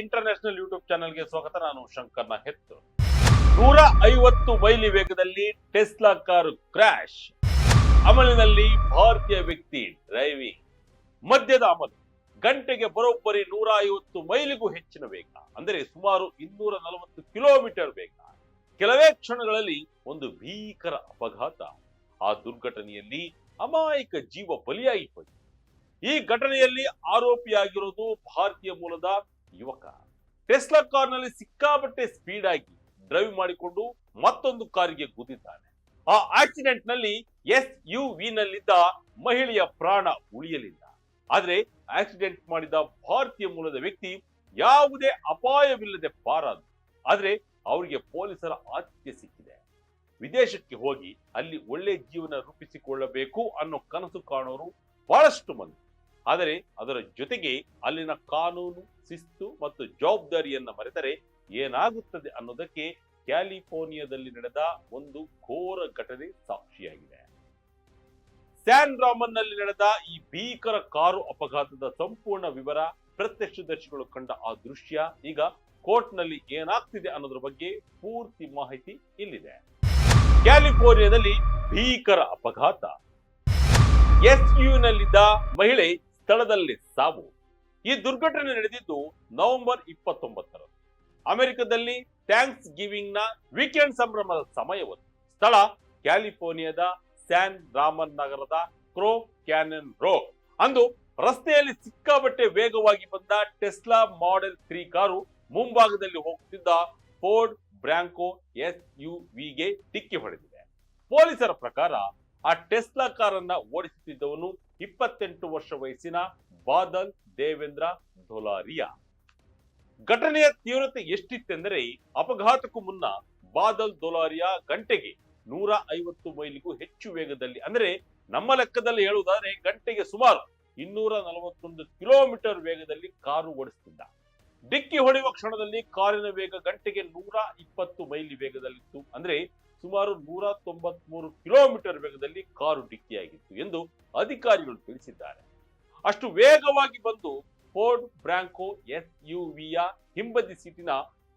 International YouTube ಚಾನೆಲ್ಗೆ ಸ್ವಾಗತ. ನಾನು ಶಂಕರ್ನ ಹೆತ್ತು. ನೂರ ಐವತ್ತು ಮೈಲಿ ವೇಗದಲ್ಲಿ ಟೆಸ್ಲಾ ಕಾರು ಕ್ರ್ಯಾಶ್. ಅಮಲಿನಲ್ಲಿ ಭಾರತೀಯ ವ್ಯಕ್ತಿ ಡ್ರೈವಿಂಗ್. ಮದ್ಯದ ಅಮಲು. ಗಂಟೆಗೆ ಬರೋಬ್ಬರಿ ನೂರ ಐವತ್ತು ಮೈಲಿಗೂ ಹೆಚ್ಚಿನ ವೇಗ. ಅಂದರೆ ಸುಮಾರು ಇನ್ನೂರ ನಲವತ್ತು ಕಿಲೋಮೀಟರ್ ವೇಗ. ಕೆಲವೇ ಕ್ಷಣಗಳಲ್ಲಿ ಒಂದು ಭೀಕರ ಅಪಘಾತ. ಆ ದುರ್ಘಟನೆಯಲ್ಲಿ ಅಮಾಯಕ ಜೀವ ಬಲಿಯಾಗಿ ಈ ಘಟನೆಯಲ್ಲಿ ಆರೋಪಿಯಾಗಿರೋದು ಭಾರತೀಯ ಮೂಲದ ಯುವಕ. ಟೆಸ್ಲಾ ಕಾರ್ನಲ್ಲಿ ಸಿಕ್ಕಾಪಟ್ಟೆ ಸ್ಪೀಡ್ ಆಗಿ ಡ್ರೈವ್ ಮಾಡಿಕೊಂಡು ಮತ್ತೊಂದು ಕಾರಿಗೆ ಗುದ್ದಿದ್ದಾನೆ. ಆ ಆಕ್ಸಿಡೆಂಟ್ನಲ್ಲಿ ಎಸ್ ಯು ನಲ್ಲಿದ್ದ ಮಹಿಳೆಯ ಪ್ರಾಣ ಉಳಿಯಲಿಲ್ಲ. ಆದ್ರೆ ಆಕ್ಸಿಡೆಂಟ್ ಮಾಡಿದ ಭಾರತೀಯ ಮೂಲದ ವ್ಯಕ್ತಿ ಯಾವುದೇ ಅಪಾಯವಿಲ್ಲದೆ ಪಾರಾದ ಆದ್ರೆ ಅವರಿಗೆ ಪೊಲೀಸರ ಆತಿಥ್ಯ ಸಿಕ್ಕಿದೆ. ವಿದೇಶಕ್ಕೆ ಹೋಗಿ ಅಲ್ಲಿ ಒಳ್ಳೆ ಜೀವನ ರೂಪಿಸಿಕೊಳ್ಳಬೇಕು ಅನ್ನೋ ಕನಸು ಕಾಣೋರು ಬಹಳಷ್ಟು ಮಂದಿ. ಆದರೆ ಅದರ ಜೊತೆಗೆ ಅಲ್ಲಿನ ಕಾನೂನು, ಶಿಸ್ತು ಮತ್ತು ಜವಾಬ್ದಾರಿಯನ್ನು ಮರೆತರೆ ಏನಾಗುತ್ತದೆ ಅನ್ನೋದಕ್ಕೆ ಕ್ಯಾಲಿಫೋರ್ನಿಯಾದಲ್ಲಿ ನಡೆದ ಒಂದು ಘೋರ ಘಟನೆ ಸಾಕ್ಷಿಯಾಗಿದೆ. ಸ್ಯಾನ್ ರಾಮನ್ನಲ್ಲಿ ನಡೆದ ಈ ಭೀಕರ ಕಾರು ಅಪಘಾತದ ಸಂಪೂರ್ಣ ವಿವರ ಪ್ರತ್ಯಕ್ಷದರ್ಶಿಗಳು ಕಂಡ ಆ ದೃಶ್ಯ ಈಗ ಕೋರ್ಟ್ನಲ್ಲಿ ಏನಾಗ್ತಿದೆ ಅನ್ನೋದ್ರ ಬಗ್ಗೆ ಪೂರ್ತಿ ಮಾಹಿತಿ ಇಲ್ಲಿದೆ. ಕ್ಯಾಲಿಫೋರ್ನಿಯಾದಲ್ಲಿ ಭೀಕರ ಅಪಘಾತ. ಎಸ್ ನಲ್ಲಿದ್ದ ಮಹಿಳೆ ಸ್ಥಳದಲ್ಲಿ ಸಾವು. ಈ ದುರ್ಘಟನೆ ನಡೆದಿದ್ದು ನವೆಂಬರ್ ಇಪ್ಪತ್ತೊಂಬತ್ತರಂದು. ಅಮೆರಿಕದಲ್ಲಿ ಥ್ಯಾಂಕ್ಸ್ ಗಿವಿಂಗ್ನ ವೀಕೆಂಡ್ ಸಂಭ್ರಮದ ಸಮಯವನ್ನು ಸ್ಥಳ ಕ್ಯಾಲಿಫೋರ್ನಿಯಾದ ಸ್ಯಾನ್ ರಾಮನ್ ನಗರದ ಕ್ರೋ ಕ್ಯಾನನ್ ರೋ. ಅಂದು ರಸ್ತೆಯಲ್ಲಿ ಸಿಕ್ಕಾಬಟ್ಟೆ ವೇಗವಾಗಿ ಬಂದ ಟೆಸ್ಲಾ ಮಾಡೆಲ್ ತ್ರೀ ಕಾರು ಮುಂಭಾಗದಲ್ಲಿ ಹೋಗುತ್ತಿದ್ದ ಫೋರ್ಡ್ ಬ್ರ್ಯಾಂಕೋ ಎಸ್ ಯು ವಿಗೆ ಡಿಕ್ಕಿ ಹೊಡೆದಿದೆ. ಪೊಲೀಸರ ಪ್ರಕಾರ ಆ ಟೆಸ್ಲಾ ಕಾರನ್ನ ಓಡಿಸುತ್ತಿದ್ದವನು ಇಪ್ಪತ್ತೆಂಟು ವರ್ಷ ವಯಸ್ಸಿನ ಬಾದಲ್ ದೇವೇಂದ್ರ ಧೋಲಾರಿಯಾ. ಘಟನೆಯ ತೀವ್ರತೆ ಎಷ್ಟಿತ್ತೆಂದರೆ ಅಪಘಾತಕ್ಕೂ ಮುನ್ನ ಬಾದಲ್ ದೋಲಾರಿಯಾ ಗಂಟೆಗೆ ನೂರ ಐವತ್ತು ಮೈಲಿಗೂ ಹೆಚ್ಚು ವೇಗದಲ್ಲಿ, ಅಂದರೆ ನಮ್ಮ ಲೆಕ್ಕದಲ್ಲಿ ಹೇಳುವುದಾದ್ರೆ ಗಂಟೆಗೆ ಸುಮಾರು ಇನ್ನೂರ ನಲವತ್ತೊಂದು ಕಿಲೋಮೀಟರ್ ವೇಗದಲ್ಲಿ ಕಾರು ಓಡಿಸುತ್ತಿದ್ದ ಡಿಕ್ಕಿ ಹೊಡೆಯುವ ಕ್ಷಣದಲ್ಲಿ ಕಾರಿನ ವೇಗ ಗಂಟೆಗೆ ನೂರ ಇಪ್ಪತ್ತು ಮೈಲಿ ವೇಗದಲ್ಲಿತ್ತು. ಅಂದ್ರೆ ಸುಮಾರು ನೂರ ತೊಂಬತ್ಮೂರು ಕಿಲೋಮೀಟರ್ ವೇಗದಲ್ಲಿ ಕಾರು ಡಿಕ್ಕಿಯಾಗಿತ್ತು ಎಂದು ಅಧಿಕಾರಿಗಳು ತಿಳಿಸಿದ್ದಾರೆ. ಅಷ್ಟು ವೇಗವಾಗಿ ಬಂದು ಫೋರ್ಡ್ ಬ್ರಾಂಕೋ ಎಸ್ ಯು ವಿಯ ಹಿಂಬದಿ ಸೀಟಿನ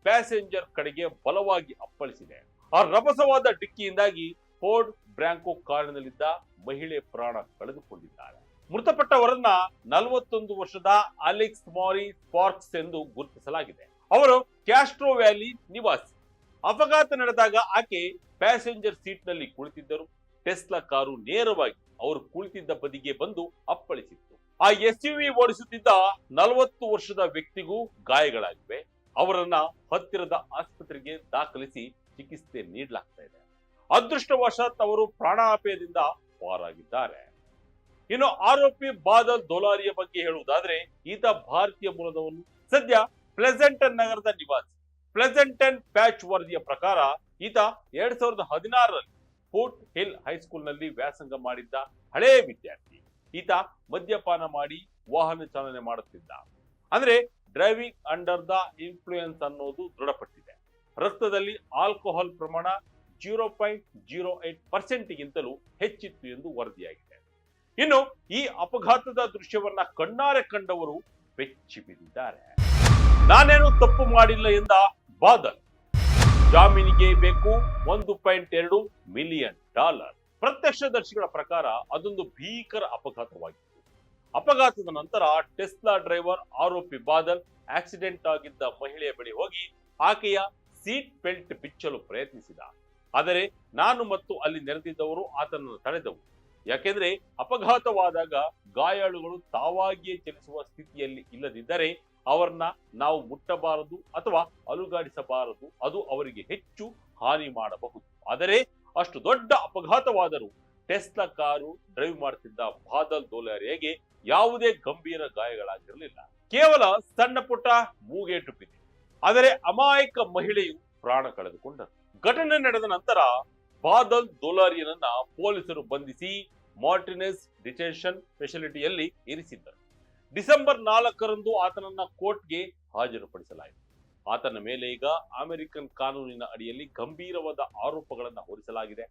ಪ್ಯಾಸೆಂಜರ್ ಕಡೆಗೆ ಬಲವಾಗಿ ಅಪ್ಪಳಿಸಿದೆ. ಆ ರಭಸವಾದ ಡಿಕ್ಕಿಯಿಂದಾಗಿ ಫೋರ್ಡ್ ಬ್ರಾಂಕೋ ಕಾರಿನಲ್ಲಿದ್ದ ಮಹಿಳೆ ಪ್ರಾಣ ಕಳೆದುಕೊಂಡಿದ್ದಾರೆ. ಮೃತಪಟ್ಟವರನ್ನ ನಲವತ್ತೊಂದು ವರ್ಷದ ಅಲೆಕ್ಸ್ ಮಾರಿ ಸ್ಪಾರ್ಕ್ಸ್ ಎಂದು ಗುರುತಿಸಲಾಗಿದೆ. ಅವರು ಕ್ಯಾಸ್ಟ್ರೋ ವ್ಯಾಲಿ ನಿವಾಸಿ. ಅಪಘಾತ ನಡೆದಾಗ ಆಕೆ ಪ್ಯಾಸೆಂಜರ್ ಸೀಟ್ನಲ್ಲಿ ಕುಳಿತಿದ್ದರು. ಟೆಸ್ಲಾ ಕಾರು ನೇರವಾಗಿ ಅವರು ಕುಳಿತಿದ್ದ ಬದಿಗೆ ಬಂದು ಅಪ್ಪಳಿಸಿತ್ತು. ಆ ಎಸ್ ಯು ವಿ ಓಡಿಸುತ್ತಿದ್ದ ನಲವತ್ತು ವರ್ಷದ ವ್ಯಕ್ತಿಗೂ ಗಾಯಗಳಾಗಿವೆ. ಅವರನ್ನ ಹತ್ತಿರದ ಆಸ್ಪತ್ರೆಗೆ ದಾಖಲಿಸಿ ಚಿಕಿತ್ಸೆ ನೀಡಲಾಗ್ತಾ ಇದೆ. ಅದೃಷ್ಟವಶಾತ್ ಅವರು ಪ್ರಾಣಾಪಾಯದಿಂದ ಪಾರಾಗಿದ್ದಾರೆ. ಇನ್ನು ಆರೋಪಿ ಬಾದಲ್ ದೋಲಾರಿಯ ಬಗ್ಗೆ ಹೇಳುವುದಾದ್ರೆ, ಈತ ಭಾರತೀಯ ಮೂಲದವನು. ಸದ್ಯ ಪ್ಲೆಸೆಂಟನ್ ನಗರದ ನಿವಾಸಿ. ಪ್ಲೆಸೆಂಟನ್ ಪ್ಯಾಚ್ ವರದಿಯ ಪ್ರಕಾರ ಈತ ಎರಡ್ ಸಾವಿರದ ಹದಿನಾರರಲ್ಲಿ ಫೋರ್ಟ್ ಹಿಲ್ ಹೈಸ್ಕೂಲ್ನಲ್ಲಿ ವ್ಯಾಸಂಗ ಮಾಡಿದ್ದ ಹಳೇ ವಿದ್ಯಾರ್ಥಿ. ಈತ ಮದ್ಯಪಾನ ಮಾಡಿ ವಾಹನ ಚಾಲನೆ ಮಾಡುತ್ತಿದ್ದ. ಅಂದ್ರೆ ಡ್ರೈವಿಂಗ್ ಅಂಡರ್ ದ ಇನ್ಫ್ಲೂಯೆನ್ಸ್ ಅನ್ನೋದು ದೃಢಪಟ್ಟಿದೆ. ರಕ್ತದಲ್ಲಿ ಆಲ್ಕೋಹಾಲ್ ಪ್ರಮಾಣ ಜೀರೋ ಪಾಯಿಂಟ್ ಜೀರೋ ಏಟ್ ಪರ್ಸೆಂಟ್ಗಿಂತಲೂ ಹೆಚ್ಚಿತ್ತು ಎಂದು ವರದಿಯಾಗಿದೆ. ಇನ್ನು ಈ ಅಪಘಾತದ ದೃಶ್ಯವನ್ನ ಕಣ್ಣಾರೆ ಕಂಡವರು ಬೆಚ್ಚಿ ಬಿದ್ದಿದ್ದಾರೆ. ನಾನೇನು ತಪ್ಪು ಮಾಡಿಲ್ಲ ಎಂದ ಬಾದಲ್. ಜಾಮೀನಿಗೆ ಬೇಕು ಒಂದು ಪಾಯಿಂಟ್ ಎರಡು ಮಿಲಿಯನ್ ಡಾಲರ್. ಪ್ರತ್ಯಕ್ಷದರ್ಶಿಗಳ ಪ್ರಕಾರ ಅದೊಂದು ಭೀಕರ ಅಪಘಾತವಾಗಿತ್ತು. ಅಪಘಾತದ ನಂತರ ಟೆಸ್ಲಾ ಡ್ರೈವರ್ ಆರೋಪಿ ಬಾದಲ್ ಆಕ್ಸಿಡೆಂಟ್ ಆಗಿದ್ದ ಮಹಿಳೆಯ ಬಳಿ ಹೋಗಿ ಆಕೆಯ ಸೀಟ್ ಬೆಲ್ಟ್ ಬಿಚ್ಚಲು ಪ್ರಯತ್ನಿಸಿದ. ಆದರೆ ನಾನು ಮತ್ತು ಅಲ್ಲಿ ನೆರೆದಿದ್ದವರು ಆತನನ್ನು ತಡೆದವು. ಯಾಕೆಂದ್ರೆ ಅಪಘಾತವಾದಾಗ ಗಾಯಾಳುಗಳು ತಾವಾಗಿಯೇ ಚಲಿಸುವ ಸ್ಥಿತಿಯಲ್ಲಿ ಇಲ್ಲದಿದ್ದರೆ ಅವರನ್ನ ನಾವು ಮುಟ್ಟಬಾರದು ಅಥವಾ ಅಲುಗಾಡಿಸಬಾರದು. ಅದು ಅವರಿಗೆ ಹೆಚ್ಚು ಹಾನಿ ಮಾಡಬಹುದು. ಆದರೆ ಅಷ್ಟು ದೊಡ್ಡ ಅಪಘಾತವಾದರೂ ಟೆಸ್ಲಾ ಕಾರು ಡ್ರೈವ್ ಮಾಡುತ್ತಿದ್ದ ಬಾದಲ್ ದೋಲಾರಿಯಾಗೆ ಯಾವುದೇ ಗಂಭೀರ ಗಾಯಗಳಾಗಿರಲಿಲ್ಲ. ಕೇವಲ ಸಣ್ಣ ಪುಟ್ಟ ಮೂಗೇಟು ಆದರೆ ಅಮಾಯಕ ಮಹಿಳೆಯು ಪ್ರಾಣ ಕಳೆದುಕೊಂಡರು. ಘಟನೆ ನಡೆದ ನಂತರ ಬಾದಲ್ ದೋಲಾರಿಯನನ್ನ ಪೊಲೀಸರು ಬಂಧಿಸಿ ಮಾರ್ಟಿನೆಸ್ ಡಿಟೆನ್ಷನ್ ಫೆಸಿಲಿಟಿಯಲ್ಲಿ ಇರಿಸಿದ್ದರು. ಡಿಸೆಂಬರ್ ನಾಲ್ಕರಂದು ಆತನನ್ನ ಕೋರ್ಟ್ಗೆ ಹಾಜರುಪಡಿಸಲಾಯಿತು. ಆತನ ಮೇಲೆ ಈಗ ಅಮೆರಿಕನ್ ಕಾನೂನಿನ ಅಡಿಯಲ್ಲಿ ಗಂಭೀರವಾದ ಆರೋಪಗಳನ್ನು ಹೊರಿಸಲಾಗಿದೆ.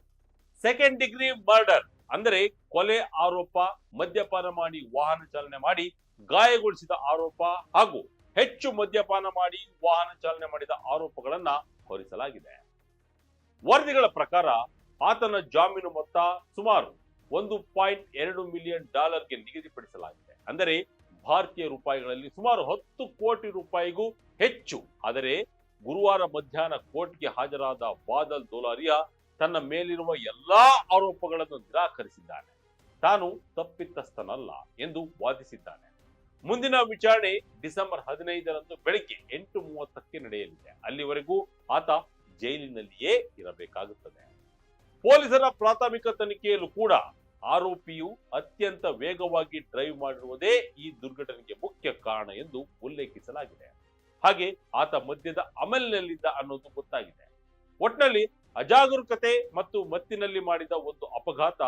ಸೆಕೆಂಡ್ ಡಿಗ್ರಿ ಮರ್ಡರ್ ಅಂದರೆ ಕೊಲೆ ಆರೋಪ, ಮದ್ಯಪಾನ ಮಾಡಿ ವಾಹನ ಚಾಲನೆ ಮಾಡಿ ಗಾಯಗೊಳಿಸಿದ ಆರೋಪ ಹಾಗೂ ಹೆಚ್ಚು ಮದ್ಯಪಾನ ಮಾಡಿ ವಾಹನ ಚಾಲನೆ ಮಾಡಿದ ಆರೋಪಗಳನ್ನ ಹೊರಿಸಲಾಗಿದೆ. ವರದಿಗಳ ಪ್ರಕಾರ ಆತನ ಜಾಮೀನು ಮೊತ್ತ ಸುಮಾರು ಒಂದು ಪಾಯಿಂಟ್ ಎರಡು ಮಿಲಿಯನ್ ಡಾಲರ್ಗೆ ನಿಗದಿಪಡಿಸಲಾಗಿದೆ. ಅಂದರೆ ಭಾರತೀಯ ರೂಪಾಯಿಗಳಲ್ಲಿ ಸುಮಾರು ಹತ್ತು ಕೋಟಿ ರೂಪಾಯಿಗೂ ಹೆಚ್ಚು. ಆದರೆ ಗುರುವಾರ ಮಧ್ಯಾಹ್ನ ಕೋರ್ಟ್ಗೆ ಹಾಜರಾದ ಬಾದಲ್ ದೋಲಾರಿಯಾ ತನ್ನ ಮೇಲಿರುವ ಎಲ್ಲಾ ಆರೋಪಗಳನ್ನು ನಿರಾಕರಿಸಿದ್ದಾನೆ. ತಾನು ತಪ್ಪಿತಸ್ಥನಲ್ಲ ಎಂದು ವಾದಿಸಿದ್ದಾನೆ. ಮುಂದಿನ ವಿಚಾರಣೆ ಡಿಸೆಂಬರ್ ಹದಿನೈದರಂದು ಬೆಳಿಗ್ಗೆ ಎಂಟು ಮೂವತ್ತಕ್ಕೆ ನಡೆಯಲಿದೆ. ಅಲ್ಲಿವರೆಗೂ ಆತ ಜೈಲಿನಲ್ಲಿಯೇ ಇರಬೇಕಾಗುತ್ತದೆ. ಪೊಲೀಸರ ಪ್ರಾಥಮಿಕ ತನಿಖೆಯಲ್ಲೂ ಕೂಡ ಆರೋಪಿಯು ಅತ್ಯಂತ ವೇಗವಾಗಿ ಡ್ರೈವ್ ಮಾಡಿರುವುದೇ ಈ ದುರ್ಘಟನೆಗೆ ಮುಖ್ಯ ಕಾರಣ ಎಂದು ಉಲ್ಲೇಖಿಸಲಾಗಿದೆ. ಹಾಗೆ ಆತ ಮದ್ಯದ ಅಮಲಿನಲ್ಲಿದ್ದ ಅನ್ನೋದು ಗೊತ್ತಾಗಿದೆ. ಒಟ್ನಲ್ಲಿ ಅಜಾಗರೂಕತೆ ಮತ್ತು ಮತ್ತಿನಲ್ಲಿ ಮಾಡಿದ ಒಂದು ಅಪಘಾತ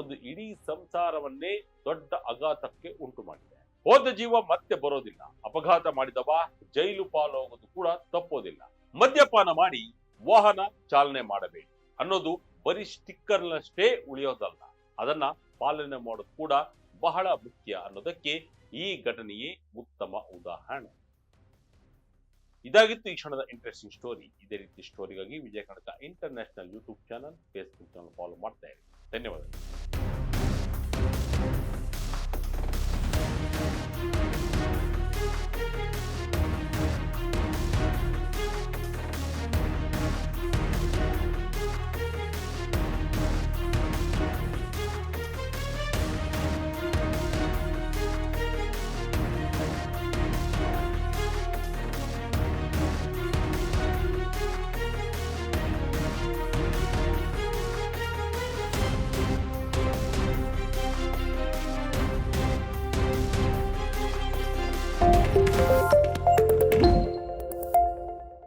ಒಂದು ಇಡೀ ಸಂಸಾರವನ್ನೇ ದೊಡ್ಡ ಅಘಾತಕ್ಕೆ ಉಂಟು ಮಾಡಿದೆ ಹೋದ ಜೀವ ಮತ್ತೆ ಬರೋದಿಲ್ಲ. ಅಪಘಾತ ಮಾಡಿದವ ಜೈಲು ಪಾಲೋಗೋದು ಕೂಡ ತಪ್ಪೋದಿಲ್ಲ. ಮದ್ಯಪಾನ ಮಾಡಿ ವಾಹನ ಚಾಲನೆ ಮಾಡಬೇಡಿ ಅನ್ನೋದು ಬರೀ ಸ್ಟಿಕ್ಕರ್ನಷ್ಟೇ ಉಳಿಯೋದಲ್ಲ. ಅದನ್ನ ಪಾಲನೆ ಮಾಡೋದು ಕೂಡ ಬಹಳ ಮುಖ್ಯ ಅನ್ನೋದಕ್ಕೆ ಈ ಘಟನೆಯೇ ಉತ್ತಮ ಉದಾಹರಣೆ. ಇದಾಗಿತ್ತು ಈ ಕ್ಷಣದ ಇಂಟ್ರೆಸ್ಟಿಂಗ್ ಸ್ಟೋರಿ ಇದೇ ರೀತಿ ಸ್ಟೋರಿಗಾಗಿ Vijaya Kanaka international YouTube channel Facebook channel follow ಮಾಡ್ತಾ ಇರಿ. ಧನ್ಯವಾದಗಳು.